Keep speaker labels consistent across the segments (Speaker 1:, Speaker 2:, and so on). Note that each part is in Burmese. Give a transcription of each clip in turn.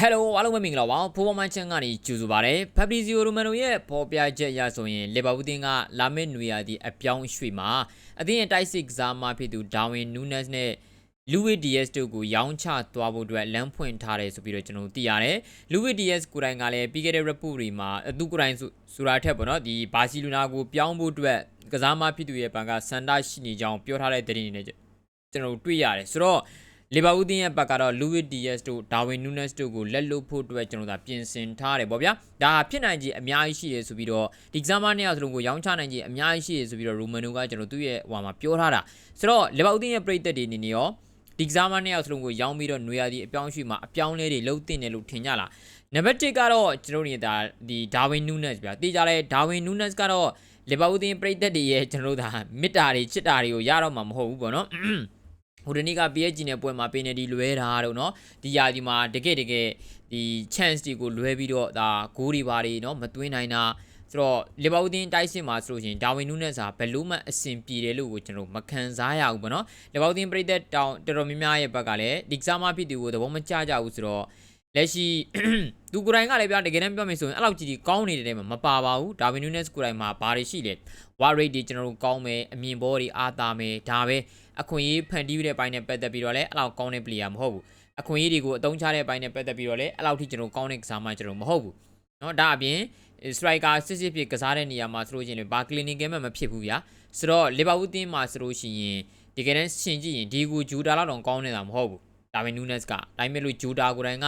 Speaker 1: ဟယ်လိုအားလုံးပဲမင်္ဂလာပါဖိုးပေါ်မန်ချန်ကနေကြိုဆိုပါရစေဖက်ဘရီဇီယိုရိုမန်နိုရဲ့ပေါ်ပြချက်အရဆိုရင်လီဗာပူးတင်းကလာမစ်နွေယာဒီအပြောင်းရွှေ့မှာအသင်းရဲ့တိုက်စစ်ကစားမဖြစ်သူဒါဝင်နူးနက်စ်နဲ့လူဝီဒီယက်စ်တို့ကိုရောင်းချသွားဖို့အတွက်လမ်းဖွင့်ထားတယ်ဆိုပြီးတော့ကျွန်တော်တို့သိရတယ်လူဝီဒီယက်စ်ကိုယ်တိုင်ကလည်းပြီးခဲ့တဲ့ report တွေမှာသူကိုယ်တိုင်ဆိုတာထက်ပေါ့နော်ဒီဘာစီလိုနာကိုပြောင်းဖို့အတွက်ကစားမဖြစ်သူရဲ့ဘန်ကစန်တာရှိနေကြောင်းပြောထားတဲ့သတင်းတွေနဲ့ကျွန်တော်တို့တွေ့ရတယ်ဆိုတော့ လီဗာပူးတင်းရဲ့ဘက်ကတော့လူဝစ်ဒီယက်စ်တို့ဒါဝင်နူးနက်စ်တို့ကိုလက်လွတ်ဖို့အတွက်ကျွန်တော်တို့ပြင်ဆင်ထားတယ်ပေါ့ဗျာဒါဖြစ်နိုင်ခြေအများကြီးရှိတယ်ဆိုပြီးတော့ဒီကစားမနှစ်ယောက်စလုံးကိုရောင်းချနိုင်ခြေအများကြီးရှိတယ်ဆိုပြီးတော့ရိုမန်နိုကကျွန်တော်သူ့ရဲ့ဟိုမှာပြောထားတာဆိုတော့လီဗာပူးတင်းရဲ့ပရိသတ်တွေအနေနဲ့ရောဒီကစားမနှစ်ယောက်စလုံးကိုရောင်းပြီးတော့နွေရာသီအပြောင်းအရွှေ့မှာအပြောင်းလဲတွေလှုပ်တင်တယ်လို့ထင်ကြလားနံပါတ်1ကတော့ကျွန်တော်တို့နေတာဒီဒါဝင်နူးနက်စ်ဗျာတေးကြလဲဒါဝင်နူးနက်စ်ကတော့လီဗာပူးတင်းပရိသတ်တွေရဲ့ကျွန်တော်တို့ဒါမေတ္တာတွေချစ်တာတွေကိုရတော့မှာမဟုတ်ဘူးပေါ့နော် ဟိုတနေ့က PSG နဲ့ပွဲမှာပင်နယ်ဒီလွဲတာတော့เนาะဒီယာဒီမှာတကယ်တကယ်ဒီ chance တွေကိုလွဲပြီးတော့ဒါဂိုးတွေပါတွေเนาะမသွင်းနိုင်တာဆိုတော့လီဗာပူးတင်းတိုက်စစ်မှာဆိုလို့ရှိရင်ဒါဝင်နူးနဲ့စာဘယ်လို့မှအဆင်ပြေတယ်လို့ကိုကျွန်တော်မခံစားရဘူးပေါ့နော်လီဗာပူးတင်းပြည်သက်တောင်တော်တော်များများရဲ့ဘက်ကလည်းဒီကစားမဖြစ်သူကိုသဘောမကျကြဘူးဆိုတော့ လက်ရှိ သူကိုယ်တိုင်ကလည်းပြတကယ်တမ်းပြောမယ်ဆိုရင်အဲ့လောက်ကြီးကြီးကောင်းနေတဲ့ထဲမှာမပါပါဘူးဒါဝင်နူးနဲ့ကိုယ်တိုင်မှာဘာတွေရှိလဲဝါရိတ်တွေကျွန်တော်တို့ကောင်းမယ်အမြင်ဘောတွေအားတာမယ်ဒါပဲအခွင့်အရေးဖန်တီးတဲ့ပိုင်းနဲ့ပတ်သက်ပြီးတော့လည်းအဲ့လောက်ကောင်းတဲ့ player မဟုတ်ဘူးအခွင့်အရေးတွေကိုအသုံးချတဲ့ပိုင်းနဲ့ပတ်သက်ပြီးတော့လည်းအဲ့လောက်ထိကျွန်တော်ကောင်းတဲ့ကစားမကျွန်တော်မဟုတ်ဘူးเนาะဒါအပြင် striker စစ်စစ်ဖြစ်ကစားတဲ့နေရာမှာဆိုလို့ရှိရင်ဘာ clinical မှမဖြစ်ဘူးဗျာဆိုတော့ liverpool တင်းမှာဆိုလို့ရှိရင်ဒီကနေ့ရှင်ကြည့်ရင်ဒီကိုဂျူတာလောက်တော့ကောင်းနေတာမဟုတ်ဘူး ဒါပေမဲ့ Nunes ကဒါပေမဲ့လို့ဂျူတာကိုယ်တိုင်က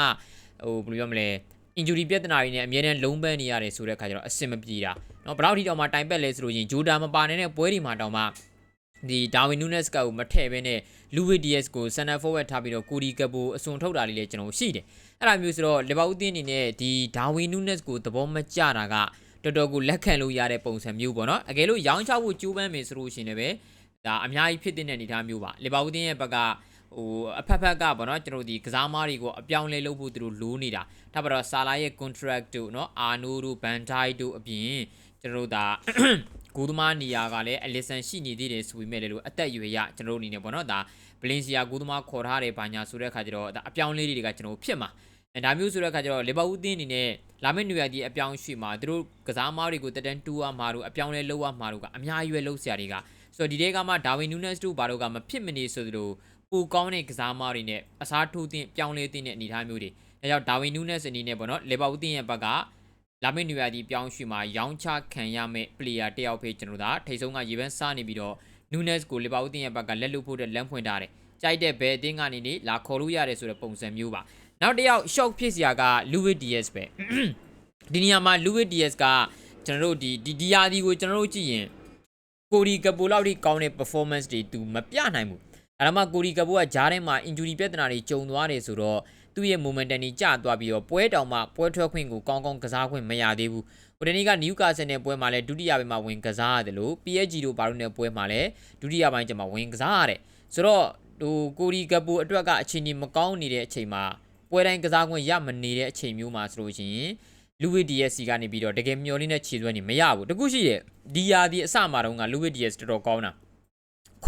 Speaker 1: ဟိုဘယ်လိုပြောမလဲ injury ပြဿနာတွေနဲ့အများနဲ့လုံးပန်းနေရတယ်ဆိုတဲ့ခါကျတော့အဆင်မပြေတာเนาะဘယ်တော့ထိတောင်မှတိုင်ပက်လဲဆိုလို့ရင်ဂျူတာမပါနေတဲ့ပွဲတွေမှာတောင်မှဒီဒါဝင်နူးနက်စ်ကကိုမထည့်ဘဲနဲ့လူဝီဒီယက်စ်ကိုစန်နာဖောဝက်ထားပြီးတော့ကိုဒီကပ်ကိုအစွန်ထုတ်တာလေးလည်းကျွန်တော်ရှိတယ်အဲ့ဒါမျိုးဆိုတော့လီဗာပူးတင်းအနေနဲ့ဒီဒါဝင်နူးနက်စ်ကိုသဘောမကျတာကတော်တော်ကိုလက်ခံလို့ရတဲ့ပုံစံမျိုးပေါ့နော်အကယ်လို့ရောင်းချဖို့ကြိုးပမ်းမယ်ဆိုလို့ရှိရင်လည်းဒါအများကြီးဖြစ်တဲ့အနေအထားမျိုးပါလီဗာပူးတင်းရဲ့ဘက်က ဟိုအဖက်ဖက်ကပေါ့နော်ကျွန်တော်ဒီကစားမားတွေကိုအပြောင်းလဲလုပ်ဖို့သူတို့လိုးနေတာဒါပြတော့ဆာလာရဲ့ contract တို့နော်အာနိုတို့ဘန်ဒိုင်တို့အပြင်ကျွန်တော်တို့ဒါဂိုးသမားနေရာကလည်းအလီဆန်ရှိနေသေးတယ်ဆိုပေမဲ့လည်းအသက်အရွယ်ရကျွန်တော်တို့အနေနဲ့ပေါ့နော်ဒါဘလင်စီယာဂိုးသမားခေါ်ထားတယ်ဘာညာဆိုတဲ့အခါကျတော့ဒါအပြောင်းလဲတွေကကျွန်တော်ဖြစ်မှာအဲဒါမျိုးဆိုတဲ့အခါကျတော့လီဗာပူးအသင်းအနေနဲ့လာမယ့်နွေရာသီအပြောင်းရွှေ့မှာသူတို့ကစားမားတွေကိုတက်တန်းတူးအမှားတို့အပြောင်းလဲလှုပ်အမှားတို့ကအများကြီးပဲလှုပ်ဆရာတွေကဆိုတော့ဒီတဲကမှဒါဝင်နူးနက်စ်တို့ဘာတို့ကမဖြစ်မနေဆိုသလို ပူကောင်းတဲ့ကစားမားတွေနဲ့အစားထိုးတင်ပြောင်းလဲတင်တဲ့အနေအထားမျိုးတွေဒါကြောင့်ဒါဝင်နူးနက်စ်အနေနဲ့ပေါ့နော်လီဗာပူးတင်းရဲ့ဘက်ကလာမယ့်နွေရာသီပြောင်းရွှေ့မှာရောင်းချခံရမယ့် player တယောက်ဖေးကျွန်တော်တို့ဒါထိတ်ဆုံးကရေပန်းစားနေပြီးတော့ Nunes ကိုလီဗာပူးတင်းရဲ့ဘက်ကလက်လွတ်ဖို့တဲ့လမ်းဖွင့်ထားတယ်ကြိုက်တဲ့ဘယ်အသင်းကနေနေလာခေါ်လို့ရတယ်ဆိုတဲ့ပုံစံမျိုးပါနောက်တစ်ယောက် shock ဖြစ်စရာက Luis Diaz ပဲဒီနေရာမှာ Luis Diaz ကကျွန်တော်တို့ဒီဒီဒီယာဒီကိုကျွန်တော်တို့ကြည့်ရင်ကိုရီကပူလောက်ထိကောင်းတဲ့ performance တွေသူမပြနိုင်ဘူး ဒါမှမကိုရီကပူကဂျားထဲမှာ injury ပြဿနာတွေကြုံသွားတယ်ဆိုတော့သူ့ရဲ့ momentum ကြီးကျသွားပြီးတော့ပွဲတောင်မှပွဲထွက်ခွင့်ကိုကောင်းကောင်းကစားခွင့်မရသေးဘူးဟိုတနေ့ကနယူကာဆယ်နဲ့ပွဲမှာလည်းဒုတိယပိုင်းမှာဝင်ကစားရတယ်လို့ PSG တို့ဘာလို့နဲ့ပွဲမှာလည်းဒုတိယပိုင်းကျမှဝင်ကစားရတယ်ဆိုတော့ဟိုကိုရီကပူအတွက်ကအခြေအနေမကောင်းနေတဲ့အချိန်မှာပွဲတိုင်းကစားခွင့်ရမနေတဲ့အချိန်မျိုးမှာဆိုလို့ရှိရင်လူဝီဒီယက်စီကနေပြီးတော့တကယ်မျောလင်းတဲ့ခြေစွမ်းနေမရဘူးတကူရှိတယ်ဒီယာဒီအစမှာတော့ကလူဝီဒီယက်တော်တော်ကောင်းတာ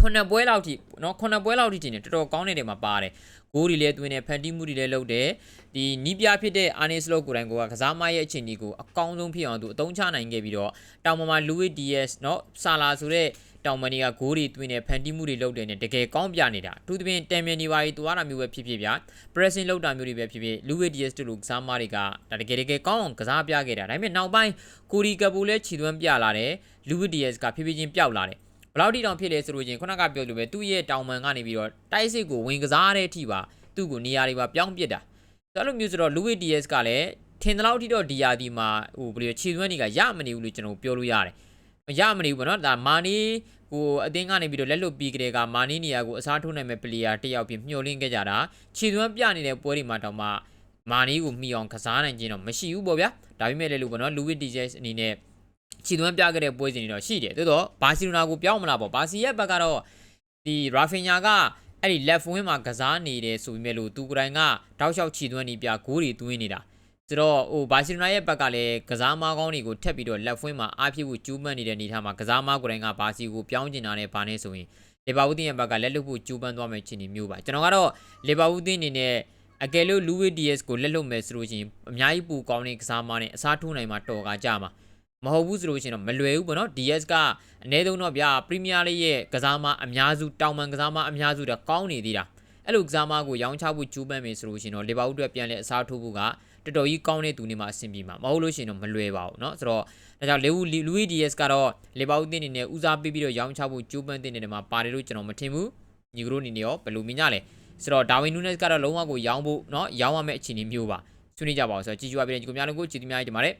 Speaker 1: ခုနှစ်ပွဲလောက်ထိเนาะခုနှစ်ပွဲလောက်ထိတင်တယ်တော်တော်ကောင်းနေတယ်မှာပါတယ်ဂိုးတွေလည်းသွင်းတယ်ဖန်တီးမှုတွေလည်းလုပ်တယ်ဒီနီးပြဖြစ်တဲ့အာနီစလော့ကိုယ်တိုင်ကကစားမရဲ့အခြေအနေကိုအကောင်းဆုံးဖြစ်အောင်သူအသုံးချနိုင်ခဲ့ပြီးတော့တောင်ပေါ်မှာလူဝီဒီယက်เนาะဆာလာဆိုတဲ့တောင်မနီကဂိုးတွေတွင်းနေဖန်တီးမှုတွေလုပ်တယ်နဲ့တကယ်ကောင်းပြနေတာအထူးသဖြင့်တမ်မြန်နီဝါရီသွားတာမျိုးပဲဖြစ်ဖြစ်ဗျာ pressing လုပ်တာမျိုးတွေပဲဖြစ်ဖြစ်လူဝီဒီယက်တို့လိုကစားမတွေကဒါတကယ်တကယ်ကောင်းအောင်ကစားပြခဲ့တာဒါပေမဲ့နောက်ပိုင်းကိုရီကပူလည်းခြေသွမ်းပြလာတယ်လူဝီဒီယက်ကဖြည်းဖြည်းချင်းပျောက်လာတယ် ဘလောက်ထိတောင်ဖြစ်လဲဆိုလို့ချင်းခုနကပြောလို့ပဲသူ့ရဲ့တောင်ပန်ကနေပြီးတော့တိုက်စစ်ကိုဝင်ကစားတဲ့အထိပါသူ့ကိုနေရာတွေပါပြောင်းပစ်တာဆိုလိုမျိုးဆိုတော့လူဝီဒီယက်ကလည်းထင်တဲ့လောက်ထိတော့ဒီယာဒီမှာဟိုဘယ်လိုခြေသွမ်းတွေကရမနေဘူးလို့ကျွန်တော်ပြောလို့ရတယ်ရမနေဘူးပေါ့နော်ဒါမာနီကိုအသင်းကနေပြီးတော့လက်လွတ်ပြီးကြတဲ့ကမာနီနီယာကိုအစားထိုးနိုင်မဲ့ပလီယာတယောက်ပြင်မျှော်လင့်ခဲ့ကြတာခြေသွမ်းပြနေတဲ့ပွဲတွေမှာတောင်မှမာနီကိုမှီအောင်ကစားနိုင်ခြင်းတော့မရှိဘူးပေါ့ဗျာဒါပေမဲ့လည်းလို့ပေါ့နော်လူဝီဒီယက်အနေနဲ့ ခြေသွမ်းပြခဲ့တဲ့ပွဲစဉ်တွေတော့ရှိတယ်သို့တော့ဘာစီလိုနာကိုပြောင်းမလာပေါ့ဘာစီရဲ့ဘက်ကတော့ဒီရာဖင်ညာကအဲ့ဒီ left wing မှာကစားနေတယ်ဆိုပေမဲ့လို့သူကိုယ်တိုင်ကတောက်လျှောက်ခြေသွမ်းနေပြဂိုးတွေသွင်းနေတာဆိုတော့ဟိုဘာစီလိုနာရဲ့ဘက်ကလည်းကစားမားကောင်းတွေကိုထက်ပြီးတော့လက်ဖွင့်မှာအားဖြစ်ဖို့ကျူးမှတ်နေတဲ့အနေထားမှာကစားမားကိုယ်တိုင်ကဘာစီကိုပြောင်းကျင်တာနဲ့ဘာနဲ့ဆိုရင်လီဗာပူးတင်းရဲ့ဘက်ကလက်လွတ်ဖို့ကျူးပန်းသွားမယ်ချင်နေမျိုးပါကျွန်တော်ကတော့လီဗာပူးတင်းအနေနဲ့အကယ်လို့ Louis Diaz ကိုလက်လွတ်မယ်ဆိုလို့ရှိရင်အများကြီးပူကောင်းတဲ့ကစားမနဲ့အစားထိုးနိုင်မှာတော်ကကြမှာ မဟုတ်ဘူးဆိုလို့ရှိရင်တော့မလွယ်ဘူးပေါ့နော် DS ကအနည်းဆုံးတော့ဗျာပရီးမီးယားလိရဲ့ကစားမအများစုတောင်ပန်ကစားမအများစုတော့ကောင်းနေသေးတာအဲ့လိုကစားမကိုရောင်းချဖို့ကြိုးပမ်းမယ်ဆိုလို့ရှိရင်တော့လီဗာပူးအတွက်ပြန်လဲအစားထိုးဖို့ကတော်တော်ကြီးကောင်းတဲ့သူနေမှာအဆင်ပြေမှာမဟုတ်လို့ရှိရင်တော့မလွယ်ပါဘူးเนาะဆိုတော့ဒါကြောင့်လေဝူလူဝီဒီယက်စ်ကတော့လီဗာပူးတင်းနေနဲ့ဦးစားပေးပြီးတော့ရောင်းချဖို့ကြိုးပမ်းတဲ့နေတယ်မှာပါတယ်လို့ကျွန်တော်မထင်ဘူးညီကတို့အနေနဲ့ရောဘယ်လိုမြင်ကြလဲဆိုတော့ဒါဝီနူးနက်စ်ကတော့လုံးဝကိုရောင်းဖို့เนาะရောင်းရမယ့်အခြေအနေမျိုးပါဆွေးနွေးကြပါဦးဆိုတော့ကြည်ကြွားပြီးတဲ့ညီကိုများလုံးကိုကြည်သူများကြီးတင်ပါတယ်